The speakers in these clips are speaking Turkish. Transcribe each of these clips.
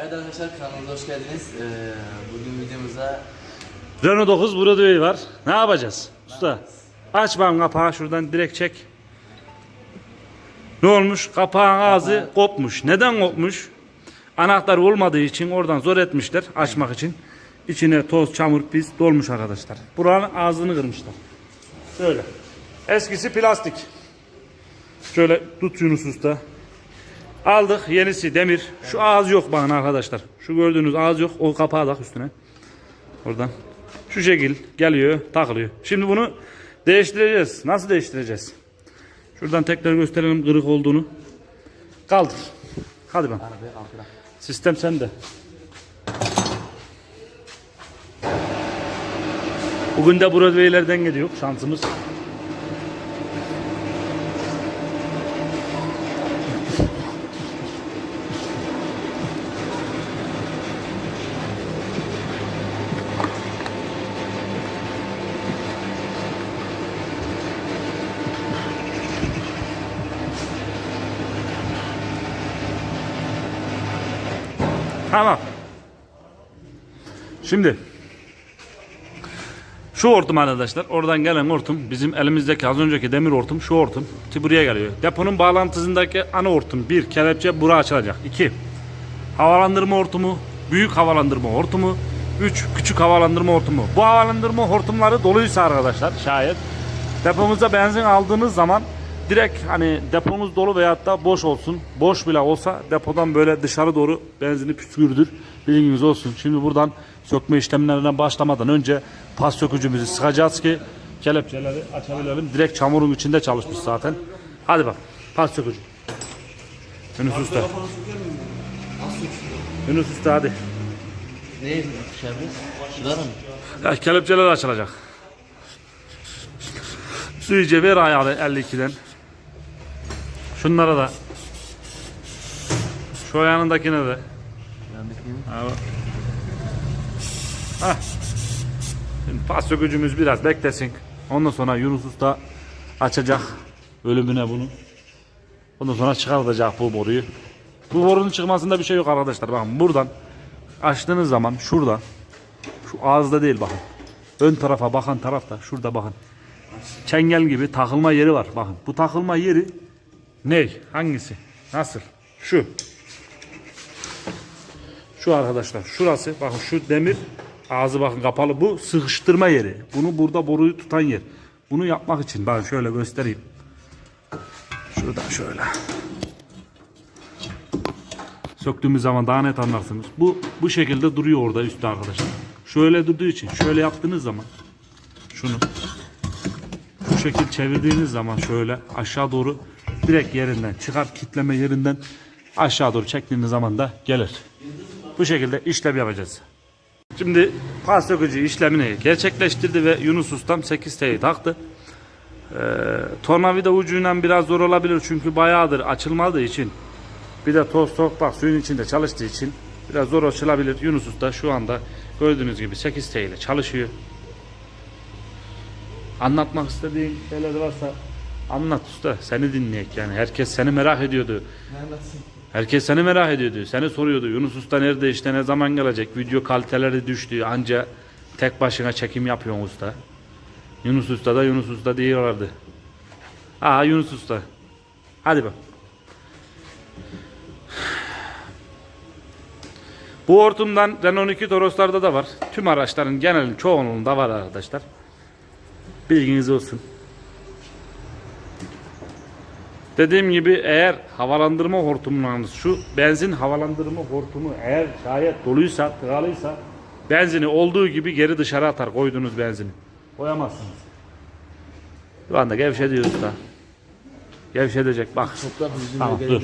Evet arkadaşlar kanalımıza hoş geldiniz. Ee, bugün videomuzda Renault 9 Broadway var. Ne yapacağız? Usta. Aç bana kapağı şuradan direkt çek. Ne olmuş? Kapağın ağzı kopmuş. Neden kopmuş? Anahtar olmadığı için oradan zor etmişler açmak için. İçine toz, çamur, pis dolmuş arkadaşlar. Buranın ağzını kırmışlar. Şöyle. Eskisi plastik. Şöyle tut Yunus Usta. Aldık yenisi demir. Şu ağız yok bana arkadaşlar. Şu gördüğünüz ağız yok. O kapağı da üstüne. Oradan. Şu şekil geliyor, takılıyor. Şimdi bunu değiştireceğiz. Nasıl değiştireceğiz? Şuradan tekrar gösterelim kırık olduğunu. Kaldır. Hadi ben. Sistem sende. Bugün de Broadway'lerden geliyor şansımız. Tamam. Şimdi şu hortum arkadaşlar oradan gelen hortum bizim elimizdeki az önceki demir hortum şu hortum ki buraya geliyor. Deponun bağlantısındaki ana hortum bir kelepçe bura açılacak. 2 havalandırma hortumu büyük havalandırma hortumu 3 küçük havalandırma hortumu. Bu havalandırma hortumları doluysa arkadaşlar şayet depomuza benzin aldığınız zaman direkt hani deponuz dolu veyahut da boş olsun. Boş bile olsa depodan böyle dışarı doğru benzini püskürdür. Bilginiz olsun. Şimdi buradan sökme işlemlerine başlamadan önce pas sökücümüzü sıkacağız ki kelepçeleri açabilelim. Direkt çamurun içinde çalışmış zaten. Hadi bak pas sökücü. Yunus Usta. Yunus Usta hadi. Ne şey yapacağız? Şurada mı? Ya kelepçeler açılacak. Su iyice ver ayağını 52'den. Şunlara da. Şu ayağındakine de. Yandakini. Ha, bak. Hah. Şimdi pas sökücümüz biraz beklesin. Ondan sonra Yunus Usta açacak ölümüne bunu. Ondan sonra çıkartacak bu boruyu. Bu borunun çıkmasında bir şey yok arkadaşlar. Bakın buradan açtığınız zaman şurada şu ağızda değil bakın. Ön tarafa bakan tarafta şurada bakın. Çengel gibi takılma yeri var. Bakın bu takılma yeri ne? Hangisi? Nasıl? Şu. Şu arkadaşlar şurası bakın şu demir ağzı bakın kapalı bu sıkıştırma yeri. Bunu burada boruyu tutan yer. Bunu yapmak için ben şöyle göstereyim. Şuradan şöyle. Söktüğümüz zaman daha net anlarsınız. Bu bu şekilde duruyor orada üstte arkadaşlar. Şöyle durduğu için şöyle yaptığınız zaman şunu şu şekil çevirdiğiniz zaman şöyle aşağı doğru direkt yerinden çıkar kitleme yerinden aşağı doğru çektiğiniz zaman da gelir. Bu şekilde işlem yapacağız. Şimdi pas sökücü işlemini gerçekleştirdi ve Yunus Ustam 8T'yi taktı. Ee, tornavida ucuyla biraz zor olabilir çünkü bayağıdır açılmadığı için bir de toz toprak suyun içinde çalıştığı için biraz zor açılabilir. Yunus Usta şu anda gördüğünüz gibi 8T ile çalışıyor. Anlatmak istediğin şeyler varsa anlat usta. Seni dinleyek yani. Herkes seni merak ediyordu. Ne anlatsın? Herkes seni merak ediyordu. Seni soruyordu. Yunus Usta nerede işte ne zaman gelecek? Video kaliteleri düştü. Anca tek başına çekim yapıyorsun usta. Yunus Usta da Yunus Usta diyorlardı. Aa Yunus Usta. Hadi bak. Bu hortumdan Renault 2 Toros'larda da var. Tüm araçların genelin çoğunluğunda var arkadaşlar. Bilginiz olsun. Dediğim gibi eğer havalandırma hortumlarınız şu benzin havalandırma hortumu eğer şayet doluysa tıkalıysa benzini olduğu gibi geri dışarı atar koyduğunuz benzini. Koyamazsınız. Şu anda gevşediyor usta. Gevşedecek bak. Yüzüne Tamam, dur.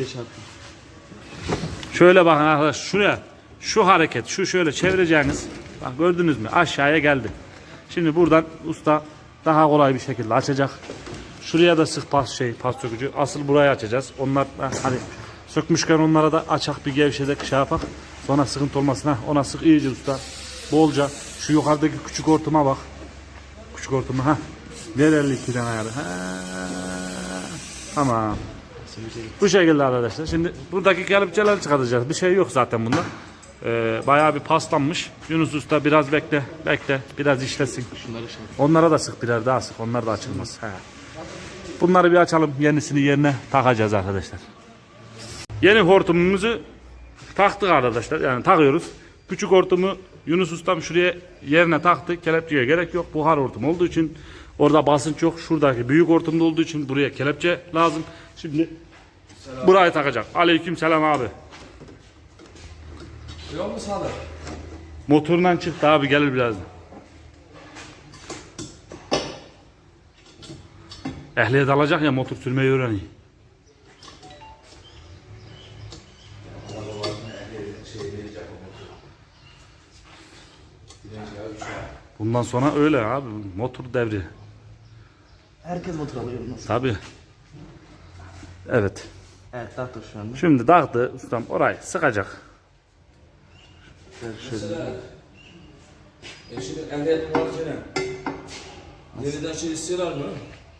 Şöyle bakın arkadaş şuraya şu hareket şu şöyle çevireceğiniz bak gördünüz mü aşağıya geldi. Şimdi buradan usta daha kolay bir şekilde açacak. Şuraya da sık pas şey pas sökücü. Asıl burayı açacağız. Onlar hani sökmüşken onlara da açak bir gevşedek şey yapak. Sonra sıkıntı olmasına ona sık iyice usta. Bolca şu yukarıdaki küçük hortuma bak. Küçük hortuma ha. Ver 52'den ayarı. Ha. Tamam. Bu şekilde arkadaşlar. Şimdi buradaki kelepçeler çıkartacağız. Bir şey yok zaten bunda. Ee, bayağı bir paslanmış. Yunus Usta biraz bekle, bekle. Biraz işlesin. Şunları şey. Onlara da sık birer daha sık. Onlar da açılmaz. He. Bunları bir açalım. Yenisini yerine takacağız arkadaşlar. Yeni hortumumuzu taktık arkadaşlar. Yani takıyoruz. Küçük hortumu Yunus Ustam şuraya yerine taktı. Kelepçeye gerek yok. Buhar hortum olduğu için orada basınç yok. Şuradaki büyük hortumda olduğu için buraya kelepçe lazım. Şimdi burayı takacak. Aleyküm selam abi. Yok mu sağlık? Motorundan çıktı abi gelir birazdan. Ehliyet alacak ya motor sürmeyi öğreniyor. Bundan sonra öyle abi motor devri. Herkes motor alıyor nasıl? Tabi. Evet. Evet taktık şu anda. Şimdi taktı ustam orayı sıkacak. Şöyle. Eşinin ehliyet muhacene. Yeniden şey istiyorlar mı?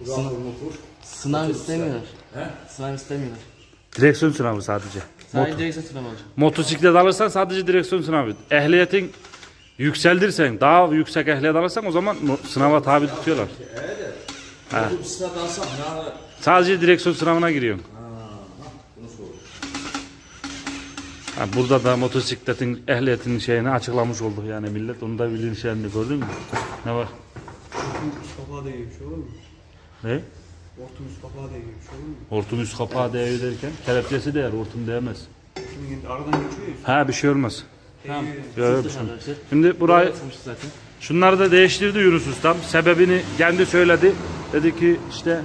Rahır motor. Sınav istemiyorlar. He? Sınav istemiyorlar. Direksiyon sınavı sadece. Sadece direksiyon sınav olacak. Motosiklet alırsan sadece direksiyon sınavı. Ehliyetin yükseldirsen, daha yüksek ehliyet alırsan o zaman mo- sınava tabi tutuyorlar. Motor bisiklet alsam yani Sadece direksiyon sınavına giriyorsun. bunu sor. Ha, burada da motosikletin ehliyetinin şeyini açıklamış olduk yani millet onu da şeyini gördün mü? Ne var? Kapağı diye bir şey olur mu? Ne? Hortum üst kapağı şey olur mu? Hortum üst kapağı değiyor derken kelepçesi değer hortum değmez. Yine aradan geçiyor ya. Ha bir şey olmaz. Tamam. Yok, bir şey. Şimdi burayı zaten. Şunları da değiştirdi Yunus Ustam. Sebebini kendi söyledi. Dedi ki işte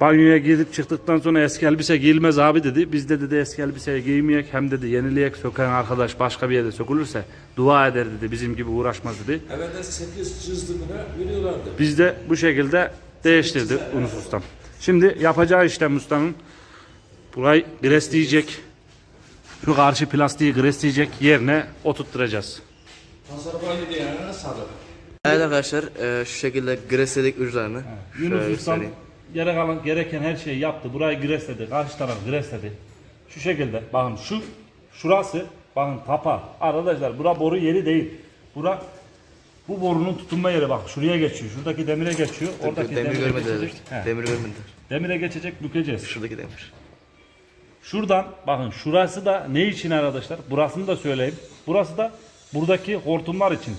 banyoya gidip çıktıktan sonra eski elbise giyilmez abi dedi. Biz de dedi eski elbiseye giymeyek hem dedi yenileyek söken arkadaş başka bir yerde sökülürse dua eder dedi. Bizim gibi uğraşmaz dedi. Evvelden 8 çizdimine veriyorlardı. Biz de bu şekilde değiştirdik Yunus Ustam. Şimdi yapacağı işlem ustanın burayı gresleyecek. Şu karşı plastiği gresleyecek yerine oturtturacağız. Evet arkadaşlar e, şu şekilde gresledik uçlarını. Yunus Şöyle Ustam yere kalan gereken her şeyi yaptı. Burayı gresledi. Karşı taraf gresledi. Şu şekilde bakın şu şurası bakın tapa. Arkadaşlar bura boru yeri değil. Bura bu borunun tutunma yeri bak şuraya geçiyor. Şuradaki demire geçiyor. Oradaki Demir demire görmediler. geçecek. He. Demir görmediler. Demire geçecek bükeceğiz. Şuradaki demir. Şuradan bakın şurası da ne için arkadaşlar? Burasını da söyleyeyim. Burası da buradaki hortumlar için.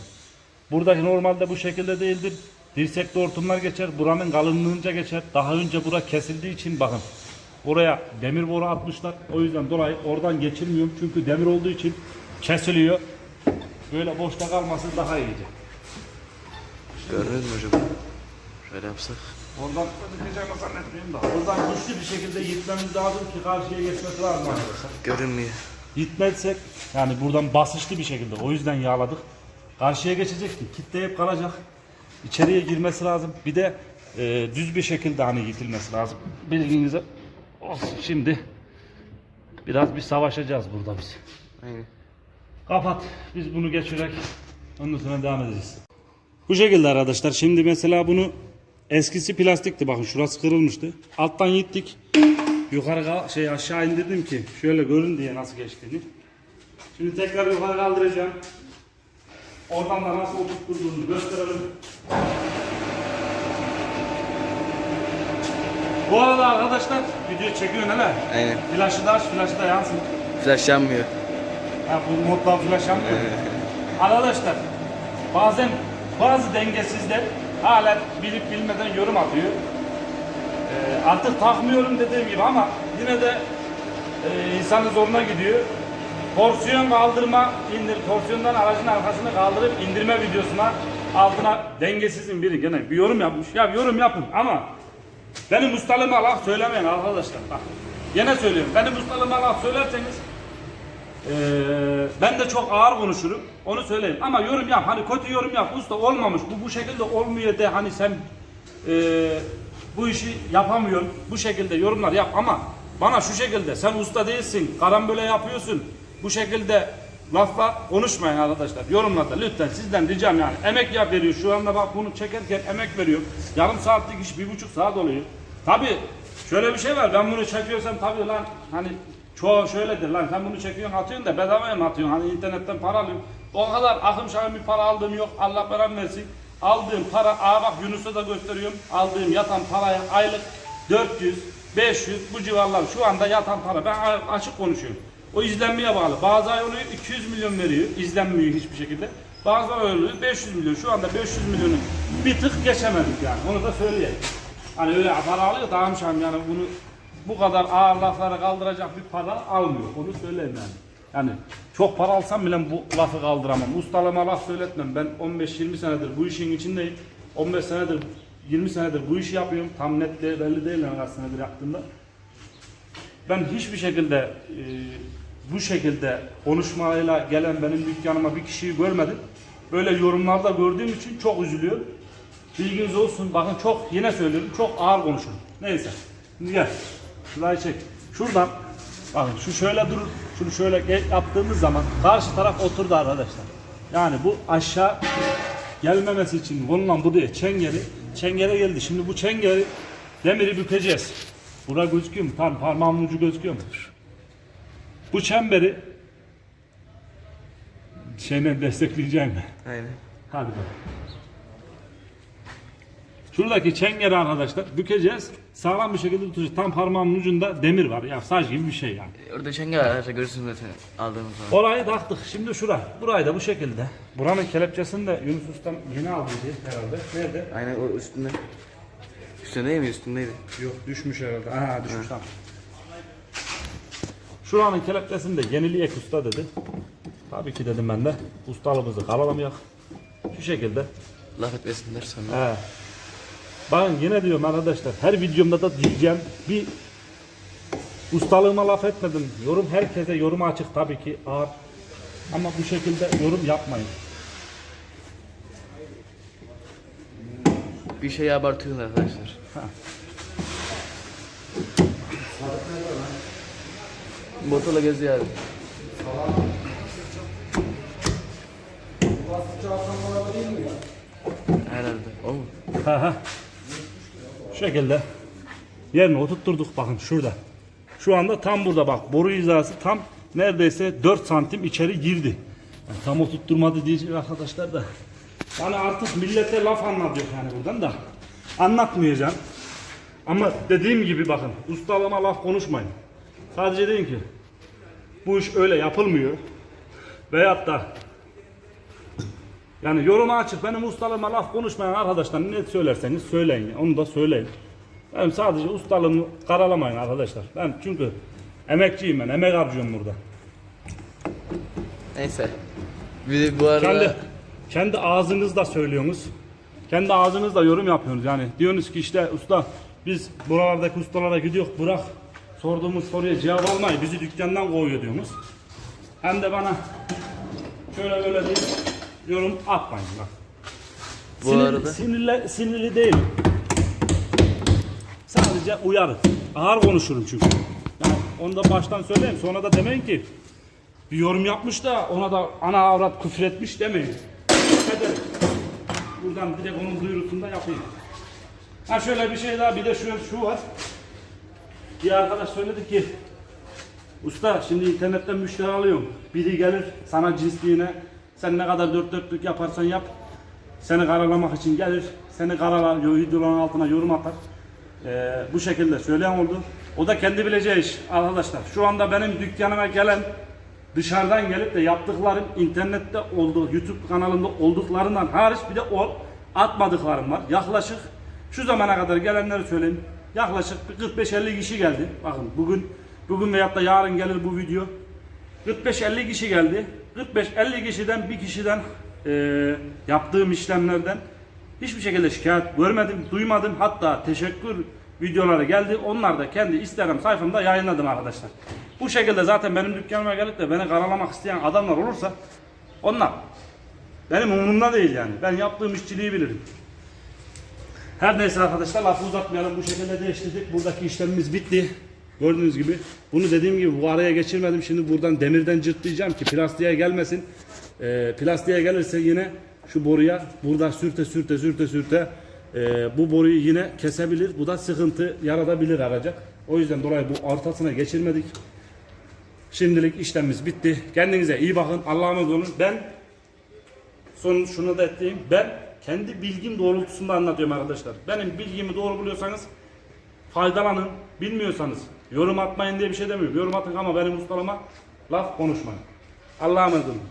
Buradaki normalde bu şekilde değildir. Dirsekli hortumlar geçer. Buranın kalınlığınca geçer. Daha önce bura kesildiği için bakın. Oraya demir boru atmışlar. O yüzden dolayı oradan geçirmiyorum. Çünkü demir olduğu için kesiliyor. Böyle boşta kalması daha iyice. Gördünüz mü hocam? Şöyle yapsak. Oradan ödeyeceğimi zannetmiyorum da. Oradan güçlü bir şekilde gitmemiz lazım ki karşıya geçmesi lazım arkadaşlar. Görünmüyor. Gitmezsek yani buradan basınçlı bir şekilde o yüzden yağladık. Karşıya geçecek ki kitleyip kalacak. İçeriye girmesi lazım. Bir de e, düz bir şekilde hani gitilmesi lazım. Bilginize olsun. Şimdi biraz bir savaşacağız burada biz. Aynen. Kapat. Biz bunu geçirerek ondan sonra devam edeceğiz. Bu şekilde arkadaşlar. Şimdi mesela bunu eskisi plastikti. Bakın şurası kırılmıştı. Alttan gittik. Yukarı kal- şey aşağı indirdim ki şöyle görün diye nasıl geçtiğini. Şimdi tekrar yukarı kaldıracağım. Oradan da nasıl oturtturduğunu gösterelim. Bu arada arkadaşlar video çekiyor neler? Aynen. Flaşı da aç, flaşı da yansın. Flash yanmıyor. Ha bu moddan flash yanmıyor. Arkadaşlar bazen bazı dengesizler hala bilip bilmeden yorum atıyor. Ee, artık takmıyorum dediğim gibi ama yine de e, insanın zoruna gidiyor. Torsiyon kaldırma, indir, torsiyondan aracın arkasını kaldırıp indirme videosuna altına dengesizin biri gene bir yorum yapmış. Ya yorum yapın ama benim ustalığıma laf söylemeyin arkadaşlar. Bak gene söylüyorum. Benim ustalığıma laf söylerseniz ee, ben de çok ağır konuşurum. Onu söyleyeyim. Ama yorum yap. Hani kötü yorum yap. Usta olmamış. Bu bu şekilde olmuyor de hani sen ee, bu işi yapamıyorsun. Bu şekilde yorumlar yap ama bana şu şekilde sen usta değilsin. Karambole yapıyorsun. Bu şekilde lafla konuşmayın arkadaşlar. Yorumlarda lütfen sizden ricam yani. Emek yap veriyor. Şu anda bak bunu çekerken emek veriyor. Yarım saatlik iş bir buçuk saat oluyor. Tabi şöyle bir şey var. Ben bunu çekiyorsam tabi lan hani Çoğu şöyledir lan sen bunu çekiyorsun atıyorsun da bedavaya mı atıyorsun? Hani internetten para alıyorsun. O kadar akım şakım bir para aldığım yok. Allah belamı versin. Aldığım para, aa bak Yunus'a da gösteriyorum. Aldığım yatan paraya aylık 400, 500 bu civarlar şu anda yatan para. Ben açık konuşuyorum. O izlenmeye bağlı. Bazı ay oluyor 200 milyon veriyor. izlenmiyor hiçbir şekilde. Bazı ay oluyor 500 milyon. Şu anda 500 milyonu bir tık geçemedik yani. Onu da söyleyeyim. Hani öyle para alıyor tamam şu an yani bunu bu kadar ağır lafları kaldıracak bir para almıyor. Onu söyleyeyim yani. Yani çok para alsam bile bu lafı kaldıramam. Ustalığıma laf söyletmem. Ben 15-20 senedir bu işin içindeyim. 15 senedir 20 senedir bu işi yapıyorum. Tam net de belli değil yani kaç senedir yaptığımda. Ben hiçbir şekilde e, bu şekilde konuşmayla gelen benim dükkanıma bir kişiyi görmedim. Böyle yorumlarda gördüğüm için çok üzülüyorum. Bilginiz olsun. Bakın çok yine söylüyorum. Çok ağır konuşun. Neyse. Şimdi gel. Şurayı çek. Şuradan bakın şu şöyle durur. Şunu şöyle yaptığımız zaman karşı taraf oturdu arkadaşlar. Yani bu aşağı gelmemesi için konulan buraya çengeli çengele geldi. Şimdi bu çengeli demiri bükeceğiz. Bura gözüküyor mu? Tam parmağımın ucu gözüküyor mu? Bu çemberi şeyle destekleyeceğim mi? Aynen. Hadi bakalım. Şuradaki çengeli arkadaşlar bükeceğiz. Sağlam bir şekilde tutacağız. Tam parmağımın ucunda demir var. Ya saç gibi bir şey yani. Orada çengel arkadaşlar görürsünüz zaten aldığımız zaman. Orayı taktık. Şimdi şura. Burayı da bu şekilde. Buranın kelepçesini de Yunus Usta'm yeni aldıydı herhalde. Nerede? Aynen o üstünde. Üstünde mi? Üstündeydi. Yok düşmüş herhalde. Ha düşmüş tamam. Şuranın kelepçesini de yenileyek usta dedi. Tabii ki dedim ben de. Ustalığımızı karalamayak. Şu şekilde. Laf etmesinler sonra. He. Bakın yine diyorum arkadaşlar her videomda da diyeceğim bir ustalığıma laf etmedim. Yorum herkese yorum açık tabii ki ağır. Ama bu şekilde yorum yapmayın. Bir şey abartıyorlar arkadaşlar. Motorla geziyor abi. Herhalde. O mu? Aha. Şekilde yerine oturtturduk bakın şurada. Şu anda tam burada bak boru hizası tam neredeyse 4 santim içeri girdi. Yani tam oturtturmadı diyecek arkadaşlar da. Yani artık millete laf anlatıyor yani buradan da. Anlatmayacağım. Ama dediğim gibi bakın ustalığıma laf konuşmayın. Sadece deyin ki bu iş öyle yapılmıyor. Veyahut da yani yoruma açık benim ustalığıma laf konuşmayan arkadaşlar ne söylerseniz söyleyin. Onu da söyleyin. Benim sadece ustalığımı karalamayın arkadaşlar. Ben çünkü emekçiyim ben. Emek harcıyorum burada. Neyse. Bir de bu arada... Kendi kendi ağzınızla söylüyorsunuz. Kendi ağzınızla yorum yapıyorsunuz. Yani diyorsunuz ki işte usta biz buralardaki ustalara gidiyor bırak sorduğumuz soruya cevap almayı bizi dükkandan kovuyor diyorsunuz. Hem de bana şöyle böyle bir yorum atmayın bak. Bu Sinir- arada- sinirli, sinirli değilim. Sadece uyarın. Ağır konuşurum çünkü. Yani onu da baştan söyleyeyim. Sonra da demeyin ki bir yorum yapmış da ona da ana avrat küfür etmiş demeyin. Ederim. Buradan direkt onun duyurusunu da yapayım. Ha şöyle bir şey daha bir de şu, şu var. Bir arkadaş söyledi ki Usta şimdi internetten müşteri alıyorum. Biri gelir sana cinsliğine sen ne kadar dört dörtlük yaparsan yap. Seni karalamak için gelir. Seni karalar, videoların altına yorum atar. Ee, bu şekilde söyleyen oldu. O da kendi bileceği iş arkadaşlar. Şu anda benim dükkanıma gelen dışarıdan gelip de yaptıklarım internette olduğu YouTube kanalında olduklarından hariç bir de o atmadıklarım var. Yaklaşık şu zamana kadar gelenleri söyleyeyim. Yaklaşık bir 45-50 kişi geldi. Bakın bugün bugün veyahut da yarın gelir bu video. 45-50 kişi geldi. 45-50 kişiden bir kişiden eee, yaptığım işlemlerden hiçbir şekilde şikayet görmedim, duymadım. Hatta teşekkür videoları geldi. Onlar da kendi Instagram sayfamda yayınladım arkadaşlar. Bu şekilde zaten benim dükkanıma gelip de beni karalamak isteyen adamlar olursa onlar benim umurumda değil yani. Ben yaptığım işçiliği bilirim. Her neyse arkadaşlar lafı uzatmayalım. Bu şekilde değiştirdik. Buradaki işlemimiz bitti. Gördüğünüz gibi. Bunu dediğim gibi bu araya geçirmedim. Şimdi buradan demirden cırtlayacağım ki plastiğe gelmesin. Ee, plastiğe gelirse yine şu boruya burada sürte sürte sürte sürte ee, bu boruyu yine kesebilir. Bu da sıkıntı yaratabilir araca. O yüzden dolayı bu ortasına geçirmedik. Şimdilik işlemimiz bitti. Kendinize iyi bakın. Allah'a emanet olun. Ben son şunu da ekleyeyim. Ben kendi bilgim doğrultusunda anlatıyorum arkadaşlar. Benim bilgimi doğru buluyorsanız faydalanın. Bilmiyorsanız yorum atmayın diye bir şey demiyorum. Yorum atın ama benim ustalama laf konuşmayın. Allah'a emanet olun.